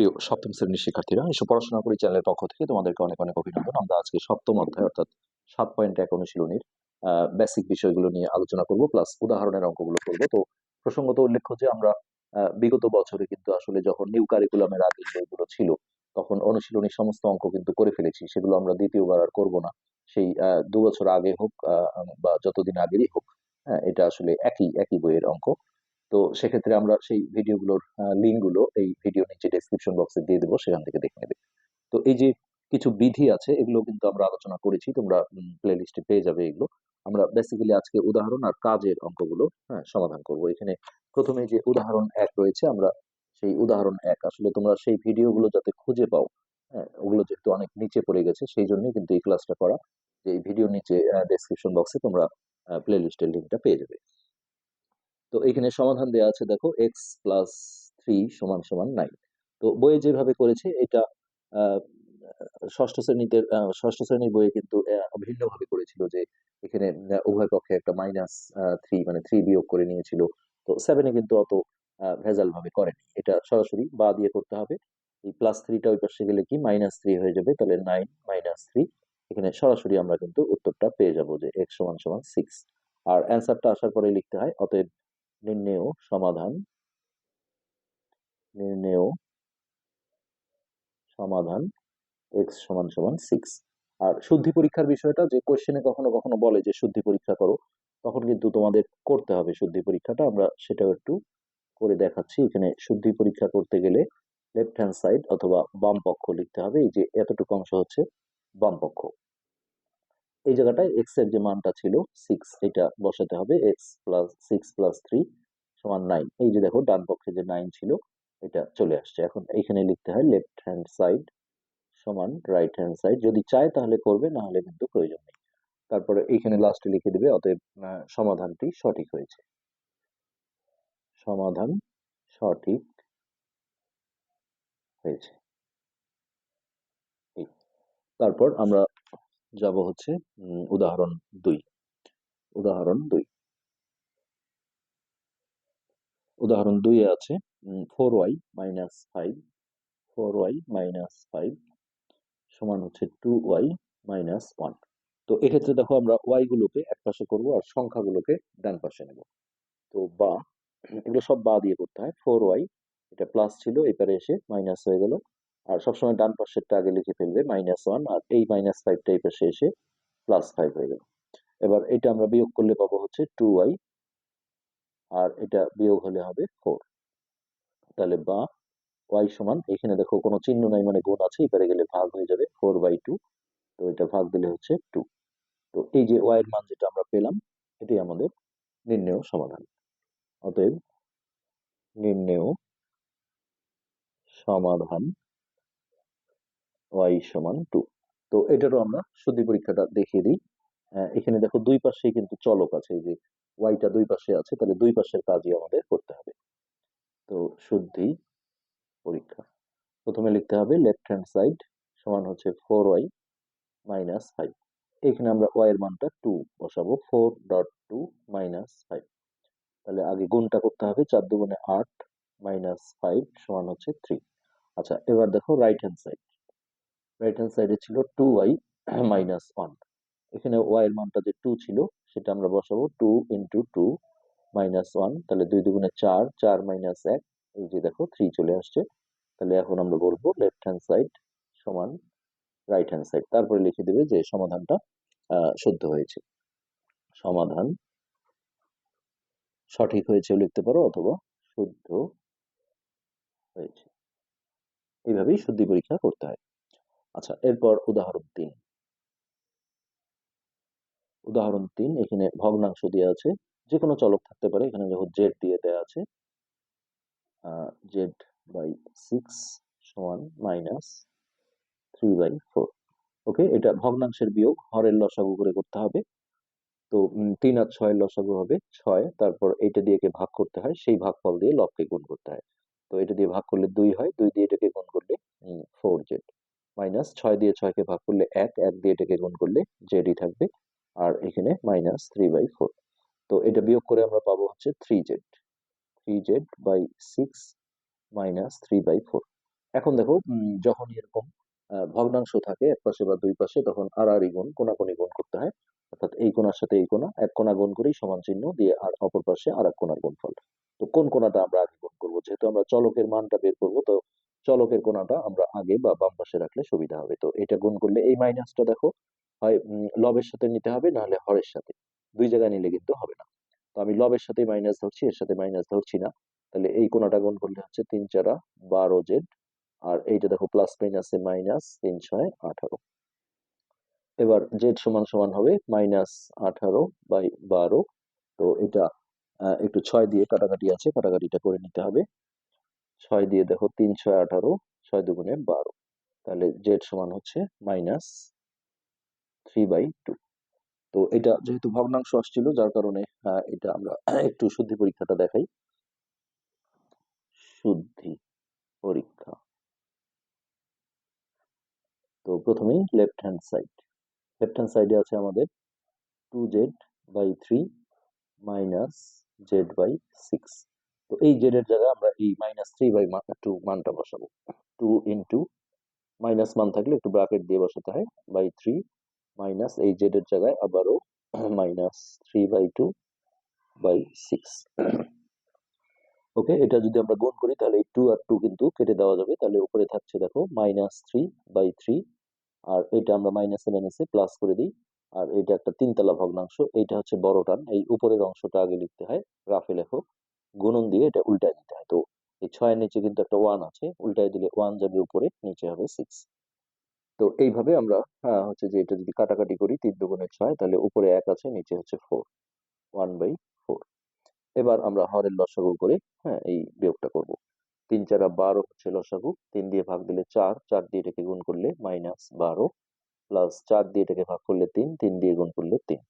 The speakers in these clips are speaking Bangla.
প্রিয় সপ্তম শ্রেণির শিক্ষার্থীরা এসব পড়াশোনা করি চ্যানেলের পক্ষ থেকে তোমাদেরকে অনেক অনেক অভিনন্দন। আমরা আজকে সপ্তম অধ্যায় অর্থাৎ সাত পয়েন্ট এক অনুশীলনীর বেসিক বিষয়গুলো নিয়ে আলোচনা করব প্লাস উদাহরণের অঙ্কগুলো করব। তো প্রসঙ্গত উল্লেখ্য যে আমরা বিগত বছরে কিন্তু আসলে যখন নিউ কারিকুলামের আগে যেগুলো ছিল, তখন অনুশীলনী সমস্ত অঙ্ক কিন্তু করে ফেলেছি। সেগুলো আমরা দ্বিতীয়বার আর করব না। সেই দু বছর আগে হোক বা যতদিন আগেরই হোক হ্যাঁ এটা আসলে একই একই বইয়ের অঙ্ক। তো সেক্ষেত্রে আমরা সেই ভিডিওগুলোর লিঙ্কগুলো এই ভিডিও নিচে ডেসক্রিপশন বক্সে দিয়ে দেবো, সেখান থেকে দেখে নেবে। তো এই যে কিছু বিধি আছে, এগুলো কিন্তু আমরা আলোচনা করেছি, তোমরা প্লে লিস্টে পেয়ে যাবে এগুলো। আমরা বেসিক্যালি আজকে উদাহরণ আর কাজের অঙ্কগুলো হ্যাঁ সমাধান করব। এখানে প্রথমে যে উদাহরণ এক রয়েছে, আমরা সেই উদাহরণ এক, আসলে তোমরা সেই ভিডিওগুলো যাতে খুঁজে পাও হ্যাঁ ওগুলো যেহেতু অনেক নিচে পড়ে গেছে, সেই জন্যই কিন্তু এই ক্লাসটা করা। যে এই ভিডিও নিচে ডেসক্রিপশন বক্সে তোমরা প্লে লিস্টের লিঙ্কটা পেয়ে যাবে। তো এখানে সমাধান দেওয়া আছে, দেখো এক্স প্লাস থ্রি সমান সমান নাইন তো বইয়ে যেভাবে করেছে, এটা ষষ্ঠ শ্রেণীতে ষষ্ঠ শ্রেণির বইয়ে কিন্তু ভিন্নভাবে করেছিল যে এখানে উভয় পক্ষে একটা মাইনাস থ্রি মানে থ্রি বিয়োগ করে নিয়েছিল। তো সেভেনে কিন্তু অত ভেজাল ভাবে করেনি। এটা সরাসরি বা দিয়ে করতে হবে। এই প্লাস থ্রিটা ওই পাশে গেলে কি? মাইনাস থ্রি হয়ে যাবে। তাহলে নাইন মাইনাস থ্রি এখানে সরাসরি আমরা কিন্তু উত্তরটা পেয়ে যাব যে এক্স সমান সমান সিক্স আর অ্যান্সারটা আসার পরে লিখতে হয়, অতএব নির্ণেয়, সমাধান। নির্ণেয়, সমাধান এক্স সমান সমান সিক্স আর শুদ্ধি পরীক্ষার বিষয়টা যে কোশ্চেনে কখনো কখনো বলে যে শুদ্ধি পরীক্ষা করো, তখন কিন্তু তোমাদের করতে হবে শুদ্ধি পরীক্ষাটা। আমরা সেটাও একটু করে দেখাচ্ছি। এখানে শুদ্ধি পরীক্ষা করতে গেলে লেফট হ্যান্ড সাইড অথবা বাম পক্ষ লিখতে হবে। এই যে এতটুকু অংশ হচ্ছে বাম পক্ষ। এই জায়গাটায় এক্সের যে মানটা ছিল সিক্স এটা বসাতে হবে x plus six plus three সমান নাইন এই যে দেখো, ডান পক্ষে যে নাইন ছিল, এটা চলে আসছে। এখন এইখানে লিখতে হয় লেফট হ্যান্ড সাইড সমান রাইট হ্যান্ড সাইড যদি চায় তাহলে করবে, না হলে কিন্তু প্রয়োজন নেই। তারপরে এইখানে লাস্টে লিখে দিবে, অতএব সমাধানটি সঠিক হয়েছে। সমাধান সঠিক হয়েছে। তারপর আমরা যাব হচ্ছে উদাহরণ দুই। উদাহরণ দুই। উদাহরণ দুইয়ে আছে four y minus five four y minus five সমান হচ্ছে টু ওয়াই মাইনাস ওয়ান তো এক্ষেত্রে দেখো আমরা ওয়াই গুলোকে এক পাশে করব আর সংখ্যাগুলোকে ডান পাশে নেব। তো বা, এগুলো সব বা দিয়ে করতে হয়। ফোর ওয়াই এটা প্লাস ছিল, এপারে এসে মাইনাস হয়ে গেল। আর সবসময় ডান পাশেরটা আগে লিখে ফেলবে মাইনাস ওয়ান আর এই মাইনাস ফাইভটা এই পাশে এসে প্লাস ফাইভ হয়ে গেল। এবার এটা আমরা বিয়োগ করলে পাবো হচ্ছে টু ওয়াই আর এটা বিয়োগ হলে হবে ফোর তাহলে বা ওয়াই সমান, এখানে দেখো কোনো চিহ্ন নাই মানে গুণ আছে, এবারে গেলে ভাগ হয়ে যাবে ফোর বাই টু তো এটা ভাগ দিলে হচ্ছে টু তো এই যে ওয়াই এর মান যেটা আমরা পেলাম, এটাই আমাদের নির্ণেয় সমাধান। অতএব নির্ণেয় সমাধান ওয়াই সমান টু। তো এটারও আমরা শুদ্ধি পরীক্ষাটা দেখিয়ে দিই। আহ, এখানে দেখো দুই পাশেই কিন্তু চলক আছে যে ওয়াইটা দুই পাশে আছে তাহলে দুই পাশের কাজই আমাদের করতে হবে। তো শুদ্ধি পরীক্ষা। প্রথমে লিখতে হবে লেফট হ্যান্ড সাইড সমান হচ্ছে ফোর ওয়াই মাইনাস ফাইভ এখানে আমরা ওয়াই এর মানটা টু বসাবো four dot two minus five তাহলে আগে গুণটা করতে হবে চার দুগুণে আট মাইনাস ফাইভ সমান হচ্ছে থ্রি আচ্ছা এবার দেখো right hand side right hand সাইডে ছিল টু ওয়াই মাইনাস ওয়ান এখানে ওয়াই এর মানটা যে টু ছিল, সেটা আমরা বসাবো two into two minus one তাহলে দুই দুগুণে চার চার মাইনাস এক। এই যে দেখো থ্রি চলে আসছে। তাহলে এখন আমরা বলব লেফট হ্যান্ড সাইড সমান রাইট হ্যান্ড সাইড তারপরে লিখে দেবে যে সমাধানটা শুদ্ধ হয়েছে। সমাধান সঠিক হয়েছে লিখতে পারো অথবা শুদ্ধ হয়েছে। এইভাবেই শুদ্ধি পরীক্ষা করতে হয়। আচ্ছা এরপর উদাহরণ তিন। উদাহরণ তিন, এখানে ভগ্নাংশ দেওয়া আছে। যে কোনো চলক থাকতে পারে, এখানে যখন জেড দিয়ে দেওয়া আছে। জেড বাই সিক্স সমান minus three by four okay এটা ভগ্নাংশের বিয়োগ, হরের লসাগু করে করতে হবে। তো তিন আর ছয়ের লসাগু হবে ছয়, তারপর এটা দিয়ে ভাগ করতে হয়, সেই ভাগফল দিয়ে লবকে গুণ করতে হয়। তো, এটা দিয়ে ভাগ করলে দুই হয়, দুই দিয়ে এটাকে গুণ করলে ফোর জেড মাইনাস ছয় দিয়ে ছয়কে ভাগ করলে এক এক দিয়ে এটাকে গুণ করলে জেডই থাকবে। আর এখানে মাইনাস থ্রি বাই ফোর তো এটা বিয়োগ করে আমরা পাবো হচ্ছে three z three z by six minus three by four এখন দেখো যখন এরকম ভগ্নাংশ থাকে এক পাশে বা দুই পাশে তখন আর আর গুণ কোনাকুনি গুণ করতে হয়। অর্থাৎ এই কোণার সাথে এই কোণা এক কোণা গুণ করেই সমান চিহ্ন দিয়ে আর অপর পাশে আর এক কোণার গুণফল। তো কোন কোণাটা আমরা আগে গুণ করব? যেহেতু আমরা চলকের মানটা বের করব তো চলকের কোণাটা আমরা আগে বা বাম পাশে রাখলে সুবিধা হবে। তো এটা গুণ করলে এই মাইনাসটা দেখো, হয় লবের সাথে নিতে হবে, নাহলে হরের সাথে। দুই জায়গায় নিলে কিন্তু হবে না। তো আমি লবের সাথে মাইনাস ধরছি, এর সাথে মাইনাস ধরছি না। তাহলে এই কোণাটা গুণ করলে হচ্ছে তিন চারা বারো জেড আর এইটা দেখো প্লাস মাইনাসে মাইনাস তিন ছয় আঠারো। এবার জেড সমান সমান হবে মাইনাস আঠারো বাই বারো। তো এটা একটু ছয় দিয়ে কাটাকাটি আছে, কাটাকাটিটা করে নিতে হবে। ছয় দিয়ে দেখো তিন, ছয়, আঠারো, ছয় দুগুণে বারো। তাহলে জেড সমান হচ্ছে মাইনাস থ্রি বাই টু তো এটা যেহেতু ভগ্নাংশ আসছিল, যার কারণে এটা আমরা একটু শুদ্ধি পরীক্ষাটা দেখাই। শুদ্ধি পরীক্ষা। তো প্রথমেই left hand side left hand সাইডে আছে আমাদের two z by three minus z by six তো এই জেড এর জায়গায় আমরা এই মাইনাস থ্রি বাই টু মানটা বসাবো। টু ইন্টু মাইনাস মান থাকলে একটু ব্র্যাকেট দিয়ে বসাতে হয় বাই থ্রি মাইনাস এই জেড এর জায়গায় আবারও minus three by two by six okay এটা যদি আমরা গুণ করি তাহলে এই টু আর টু কিন্তু কেটে দেওয়া যাবে। তাহলে উপরে থাকছে দেখো মাইনাস থ্রি বাই থ্রি আর এটা আমরা মাইনাস মাইনাসে প্লাস করে দিই। আর এটা একটা তিনতলা ভগ্নাংশ, এইটা হচ্ছে বড় টান। এই উপরের অংশটা আগে লিখতে হয় রাফে লেখো গুণন দিয়ে এটা উল্টায় দিতে হয়। তো এই ছয়ের নিচে কিন্তু একটা ওয়ান আছে, উল্টায় দিলে ওয়ান যাবে উপরে, নিচে হবে সিক্স তো এইভাবে আমরা হচ্ছে যে এটা যদি কাটাকাটি করি তিন দুগুণে ছয়, তাহলে উপরে এক আছে, নিচে হচ্ছে ফোর ওয়ান বাই ফোর এবার আমরা হরের লসাগু করে হ্যাঁ এই বিয়োগটা করব। তিন চারা বারো হচ্ছে লসাগু, তিন দিয়ে ভাগ দিলে চার চার দিয়ে এটাকে গুণ করলে মাইনাস বারো প্লাস চার দিয়ে এটাকে ভাগ করলে তিন তিন দিয়ে গুণ করলে তিন।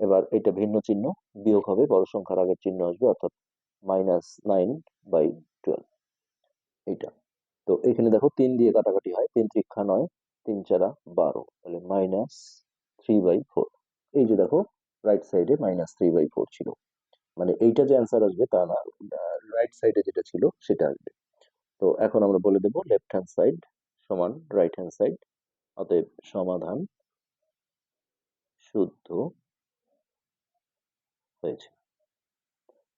এবার এটা ভিন্ন চিহ্ন, বিয়োগ হবে, বড় সংখ্যার আগের চিহ্ন আসবে, অর্থাৎ মাইনাস নাইন বাই টুয়েলভ এইটা। তো এখানে দেখো তিন দিয়ে কাটাকাটি হয়, তিন ত্রিক্ষা নয়, তিন চারা বারো, তাহলে মাইনাস থ্রি বাই ফোর এই যে দেখো রাইট সাইডে মাইনাস থ্রি বাই ফোর ছিল। মানে এইটা যে অ্যান্সার আসবে তা না রাইট সাইডে যেটা ছিল সেটা আসবে। তো এখন আমরা বলে দেব লেফট হ্যান্ড সাইড সমান রাইট হ্যান্ড সাইড অতএব সমাধান শুদ্ধ হয়েছে।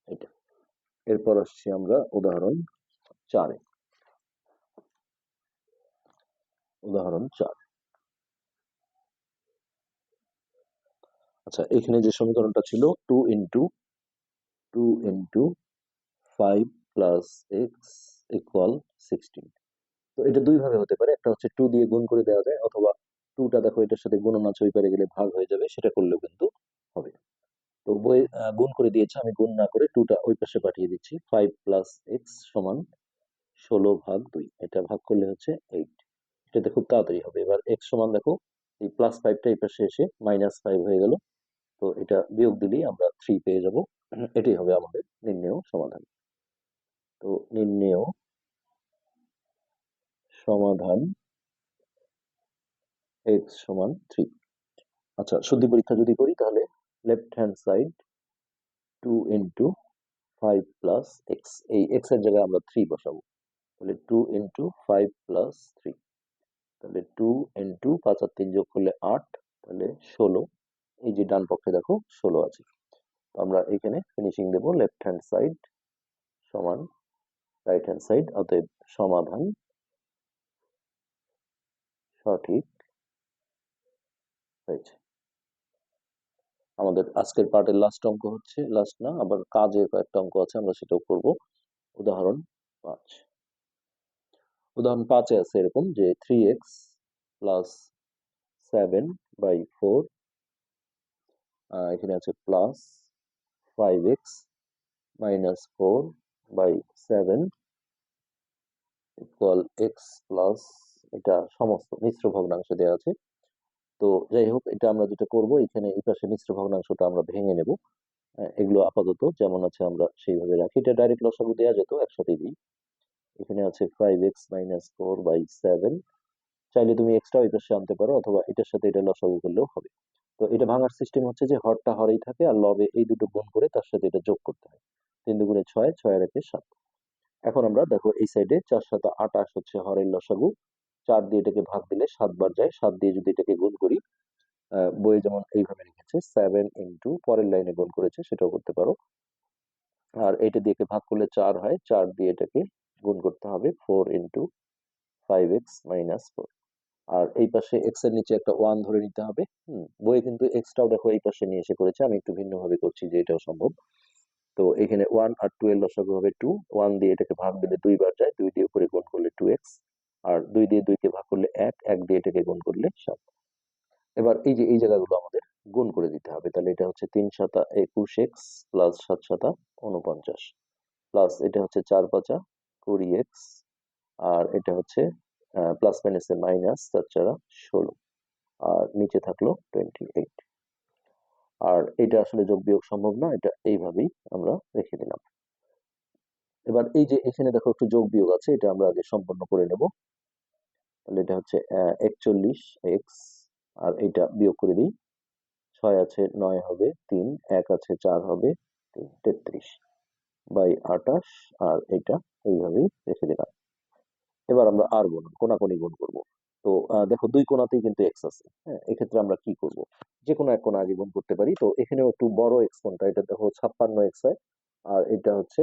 এটা এরপর আসছি আমরা উদাহরণ চারে। উদাহরণ চার। আচ্ছা এখানে যে সমীকরণটা ছিল two into two into five plus x equal sixteen তো এটা দুই ভাবে হতে পারে, একটা হচ্ছে টু দিয়ে গুণ করে দেওয়া যায়, অথবা টুটা দেখো এটার সাথে গুণন ওই পারে গেলে ভাগ হয়ে যাবে, সেটা করলেও কিন্তু হবে। তো বই গুণ করে দিয়েছে, আমি গুণ না করে টুটা ওই পাশে পাঠিয়ে দিচ্ছি। ফাইভ প্লাস এক্স সমান ষোলো ভাগ দুই। এটা ভাগ করলে হচ্ছে এইট এটাতে খুব তাড়াতাড়ি হবে। এবার এক্স সমান দেখো, এই প্লাস ফাইভটা এই পাশে এসে মাইনাস ফাইভ হয়ে গেল। তো এটা বিয়োগ দিলেই আমরা থ্রি পেয়ে যাব। এটাই হবে আমাদের নির্ণেয় সমাধান। তো নির্ণেয় সমাধান এক্স সমান থ্রি আচ্ছা শুদ্ধি পরীক্ষা যদি করি তাহলে left hand side two into five plus x এই এক্সের জায়গায় আমরা থ্রি বসাবো। তাহলে two into five plus three তাহলে টু ইন্টু পাঁচ আর তিন যোগ করলে আট, তাহলে ষোলো। এই যে ডান পক্ষে দেখো, ষোলো আছে। আমরা এখানে ফিনিশিং দেব লেফট হ্যান্ড সাইড সমান রাইট হ্যান্ড সাইড অতএব সমাধান সঠিক হয়েছে। আমাদের আজকের পার্টের লাস্ট অঙ্ক হচ্ছে লাস্ট না, আবার কাজের কয়েকটা অঙ্ক আছে, আমরা সেটাও করব। উদাহরণ পাঁচ। উদাহরণ পাঁচে আছে এরকম যে three x plus seven by four এখানে আছে plus five x minus four by seven equal x plus এটা সমস্ত মিশ্র ভগ্নাংশ দেওয়া আছে। তো যাই হোক এটা আমরা যেটা করব, এখানে এই পাশে মিশ্র ভগ্নাংশটা আমরা ভেঙে নেব। এগুলো আপাতত যেমন আছে আমরা সেইভাবে রাখি। এটা ডাইরেক্ট লসাগু দেওয়া যেত একসাথে দিই। এখানে আছে five x minus four by seven চাইলে তুমি এক্সট্রা ওই পাশে আনতে পারো, অথবা এটার সাথে এটা লসাগু করলেও হবে। তো এটা ভাঙার সিস্টেম হচ্ছে যে, হরটা হরেই থাকে আর লবে এই দুটো গুণ করে তার সাথে এটা যোগ করতে হয়। তিন দুগুণে ছয় ছয় একে সাত। এখন আমরা দেখো এই সাইডে চার সাত আটাশ হচ্ছে হরের লসাগু। চার দিয়ে এটাকে ভাগ দিলে সাতবার যায়। সাত দিয়ে যদি এটাকে গুণ করি বইয়ে যেমন এইভাবে লিখেছে সেভেন ইন্টু পরের লাইনে গুণ করেছে, সেটাও করতে পারো। আর এটা দিয়ে ভাগ করলে চার হয়, চার দিয়ে এটাকে গুণ করতে হবে four into five x minus four আর এই পাশে এক্সের নিচে একটা ওয়ান ধরে নিতে হবে। হুম, বইয়ে কিন্তু এক্সটাও দেখো এই পাশে নিয়ে এসে করেছে, আমি একটু ভিন্নভাবে করছি যে এটাও সম্ভব। তো এখানে ওয়ান আর টু এর হবে টু ওয়ান দিয়ে এটাকে ভাগ দিলে দুইবার যায়, দুই দিয়ে উপরে গুণ করলে টু এক্স আর দুই দিয়ে দুইকে ভাগ করলে এক এক দিয়ে এটাকে গুণ করলে সাত। এবার এই যে, এই জায়গাগুলো আমাদের গুণ করে দিতে হবে, তাহলে এটা হচ্ছে তিন সাতা একুশ এক্স প্লাস সাত সাতা উনপঞ্চাশ প্লাস এটা হচ্ছে চার পাঁচা কুড়ি এক্স, আর এটা হচ্ছে প্লাস মাইনাসে মাইনাস চার চারা ষোলো, আর নিচে থাকল টোয়েন্টি এইট। আর এটা আসলে যোগ বিয়োগ সম্ভব না, এটা এইভাবেই আমরা রেখে দিলাম। এবার এই যে, এখানে দেখো একটু যোগ বিয়োগ আছে, এটা আমরা আগে সম্পন্ন করে নেব। তাহলে এটা হচ্ছে একচল্লিশ এক্স আর এটা বিয়োগ করে দিই, ছয় আছে নয় হবে তিন, এক আছে চার হবে তিন, তেত্রিশ বাই আটাশ, আর এটা এইভাবেই রেখে দিলাম। এবার আমরা আর গুণ, কোনাকুনি গুণ করব। তো দেখো দুই কোণাতেই কিন্তু এক্স আছে হ্যাঁ এক্ষেত্রে আমরা কি করব? যে কোনো এক কোণা আগে গুণ করতে পারি, তো এখানেও একটু বড় এক্স কোনটা, এটা দেখো ছাপ্পান্ন এক্স হয়, আর এটা হচ্ছে,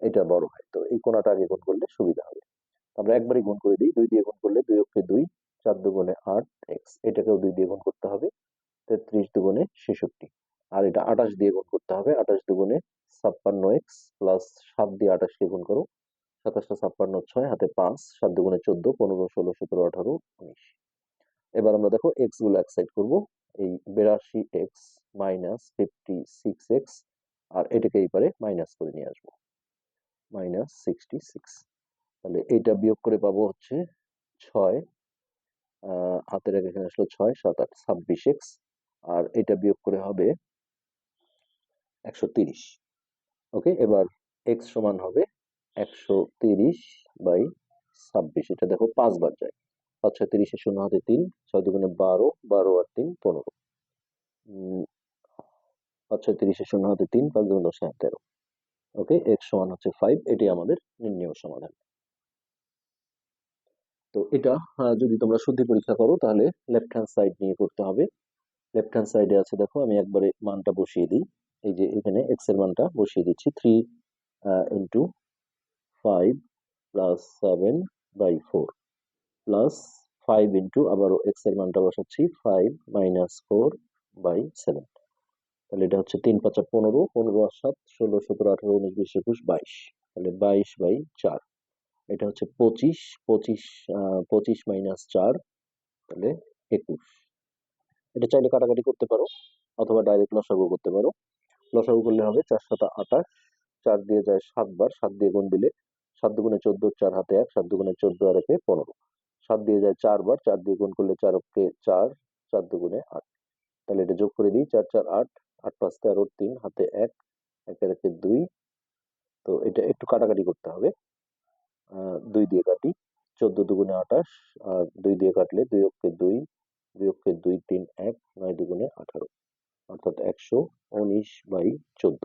এটা বড় হয়, তো এই কোণাটা আগে গুণ করলে সুবিধা হবে। আমরা একবারই গুণ করে দিই। দুই দিয়ে গুণ করলে দুই অক্ষে দুই, চার দুগুণে আট, এক্স। এটাকেও দুই দিয়ে গুণ করতে হবে। তেত্রিশ দুগুণে ছেষট্টি। আর এটা আঠাশ দিয়ে গুণ করতে হবে। আঠাশ দুগুণে ছাপ্পান্ন এক্স প্লাস সাত দিয়ে আঠাশকে গুণ করো। সাতাশটা ছাপ্পান্ন ছয়, হাতে পাঁচ। সাত দুগুণে চোদ্দ, পনেরো, ষোলো, সতেরো, আঠারো, উনিশ। এবার আমরা দেখো এক্সগুলো এক সাইড করব। এই বিরাশি x minus fifty six x, আর এটাকে এই পারে মাইনাস করে নিয়ে আসব। Minus sixty six. তাহলে এটা বিয়োগ করে পাবো হচ্ছে ছয় হাতের এক এখানে আসলো ছয়, সাত, আট, ছাব্বিশ এক্স আর এটা বিয়োগ করে হবে একশো তিরিশ। ওকে, এবার এক্স সমান হবে একশো তিরিশ বাই ছাব্বিশ। এটা দেখো পাঁচবার যায়। পাঁচ, ছয়, তিরিশে শূন্য হাতে তিন, ছয় দুগুণে বারো বারো আর তিন, পনেরো। পাঁচ, ছয়, তিরিশে শূন্য হাতে তিন, পাঁচ দুগুণ দশ তেরো ওকে এক্স সমান হচ্ছে ফাইভ এটি আমাদের নির্ণয় সমাধান। তো এটা যদি তোমরা শুদ্ধি পরীক্ষা করো, তাহলে লেফট হ্যান্ড সাইড নিয়ে করতে হবে। লেফট হ্যান্ড সাইডে আছে, দেখো, আমি একবারে মানটা বসিয়ে দিই। এই যে এখানে এক্সের মানটা বসিয়ে দিচ্ছি three into five plus seven by four plus five into আবারও এক্সের মানটা বসাচ্ছি five minus four by seven তাহলে এটা হচ্ছে তিন পাঁচা পনেরো পনেরো আর সাত, ষোলো, সতেরো, আঠারো, উনিশ, বিশ, একুশ, বাইশ। তাহলে বাইশ বাই চার। এটা হচ্ছে পঁচিশ পঁচিশ পঁচিশ মাইনাস চার, তাহলে একুশ। এটা চাইলে কাটাকাটি করতে পারো, অথবা ডাইরেক্ট লসাগু করতে পারো। লসাগু করলে হবে চার সাতা আঠাশ চার দিয়ে যায় সাতবার সাত দিয়ে গুণ দিলে সাত দুগুণে চোদ্দ, চার হাতে এক, সাত দুগুণে চোদ্দ আর একে পনেরো। সাত দিয়ে যায় চারবার চার দিয়ে গুণ করলে চার অক্ষে চার চার দুগুণে আট। তাহলে এটা যোগ করে দিই, চার চার, আট আট পাঁচ তেরো, তিন, হাতে এক, একের একে দুই। তো এটা একটু কাটাকাটি করতে হবে। দুই দিয়ে কাটি। চোদ্দ দুগুণে আঠাশ, আর দুই দিয়ে কাটলে দুই অক্ষে দুই দুই অক্ষে দুই, তিন, এক, নয় দুগুণে আঠারো। অর্থাৎ একশো উনিশ বাই চোদ্দ।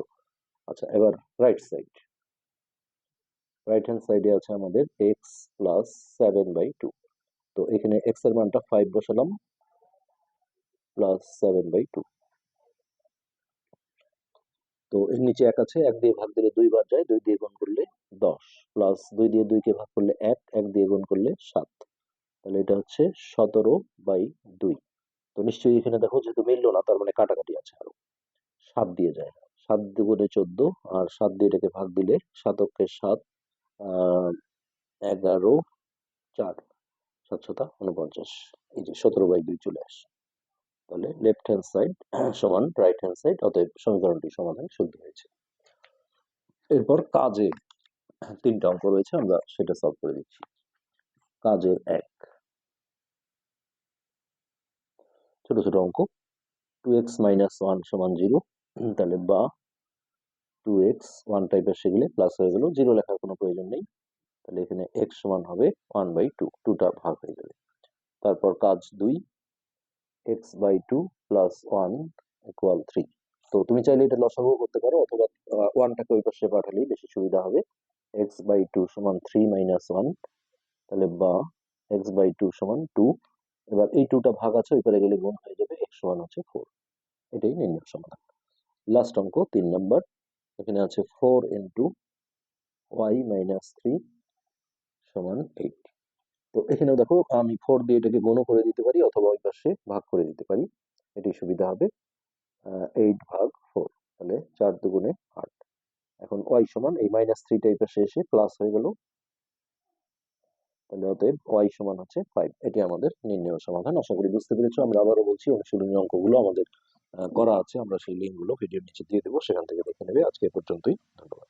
আচ্ছা এবার রাইট সাইড রাইট হ্যান্ড সাইডে আছে আমাদের x plus seven by two তো এখানে এক্সের মানটা ফাইভ বসালাম প্লাস সেভেন বাই টু তো এর নিচে এক আছে, এক দিয়ে ভাগ দিলে দুই দুইবার যায়, দুই দিয়ে গুণ করলে দশ। প্লাস দুই দিয়ে দুইকে ভাগ করলে এক এক দিয়ে গুণ করলে সাত। তাহলে এটা হচ্ছে সতেরো বাই দুই। তো নিশ্চয়ই এখানে দেখো যেহেতু মিললো না, তার মানে কাটাকাটি আছে আরও। সাত দিয়ে যায়। সাত দুগুণে চোদ্দ, আর সাত দিয়ে এটাকে ভাগ দিলে সাতকে সাত এগারো চার সাতশতা উনপঞ্চাশ। এই যে সতেরো বাই দুই চলে আসে। তাহলে লেফট হ্যান্ড সাইড সমান রাইট হ্যান্ড সাইড অতএব সমীকরণটি সমাধান শুদ্ধ হয়েছে। এরপর কাজে তিনটা অঙ্ক রয়েছে, আমরা সেটা সলভ করে দিচ্ছি। কাজের এক। ছোট ছোট অঙ্ক। টু এক্স মাইনাস ওয়ান সমান জিরো তাহলে বা টু এক্স ওয়ান টাইপের সেগুলো প্লাস হয়ে গেল। জিরো লেখার কোনো প্রয়োজন নেই। তাহলে এখানে এক্স সমান হবে ওয়ান বাই টু টুটা ভাগ হয়ে যাবে তারপর কাজ দুই। X by two plus one equal three তো তুমি চাইলে এটা লসাগু করতে পারো, অথবা ওয়ানটাকে ওই পাশে পাঠালেই বেশি সুবিধা হবে। এক্স বাই টু সমান থ্রি মাইনাস ওয়ান তাহলে বা এক্স বাই টু সমান টু এবার এই টুটা ভাগ আছে, ওই পারে গেলে গুণ হয়ে যাবে এক্স সমান হচ্ছে ফোর এটাই নির্ণয় সমাধান। লাস্ট অঙ্ক, তিন নম্বর এখানে আছে four into y minus three সমান এইট তো এখানেও দেখো, আমি ফোর দিয়ে এটাকে গুণও করে দিতে পারি অথবা ওই পাশে ভাগ করে দিতে পারি এটি সুবিধা হবে। এইট ভাগ ফোর তাহলে চার দুগুণে আট। এখন ওয়াই সমান, এই মাইনাস থ্রিটা এই পাশে এসে প্লাস হয়ে গেল। তাহলে অতএব ওয়াই সমান হচ্ছে ফাইভ এটি আমাদের নির্ণয় সমাধান। আশা করি বুঝতে পেরেছ। আমরা আবারও বলছি, অনুশীলনী অঙ্কগুলো আমাদের করা আছে। আমরা সেই লিঙ্কগুলো ভিডিওর নিচে দিয়ে দেবো। সেখান থেকে দেখে নেবে। আজকে পর্যন্তই। ধন্যবাদ।